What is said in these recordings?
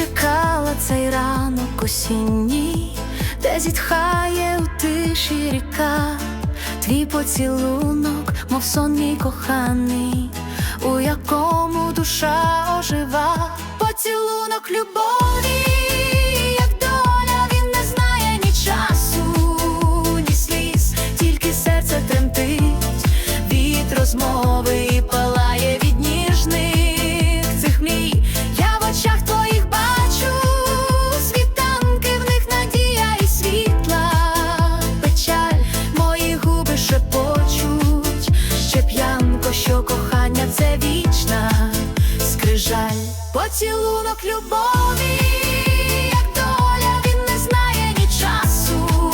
чекала цей ранок осінній, де зітхає у тиші ріка, твій поцілунок, мов сон мій коханий, у якому душа ожива, поцілунок любові, як скрижаль, поцілунок любові, як доля, він не знає ні часу,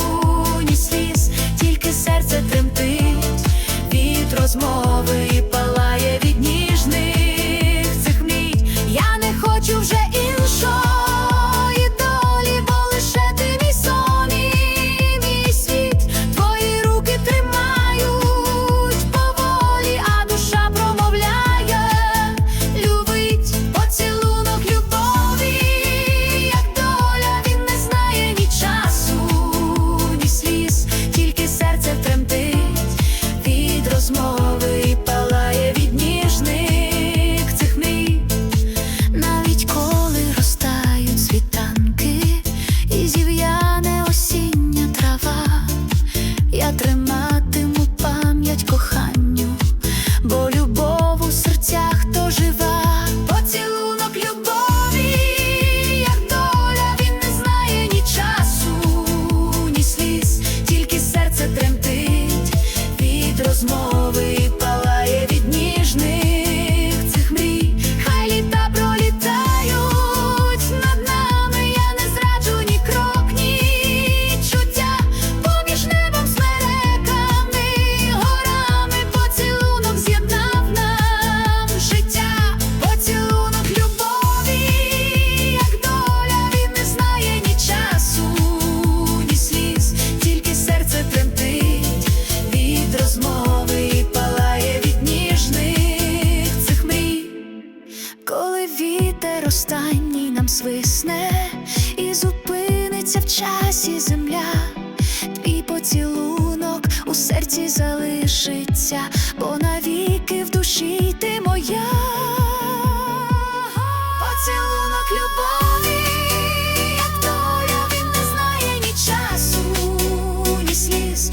ні сліз, тільки серце тремтить від розмови розмови і палає від ніжних цих мрій. Навіть коли розтають світанки і зів'яне осіння трава, я триматиму вітром свисне і зупиниться в часі земля, твій поцілунок у серці залишиться, бо навіки в душі ти моя, поцілунок любові, як доля, він не знає ні часу, ні сліз.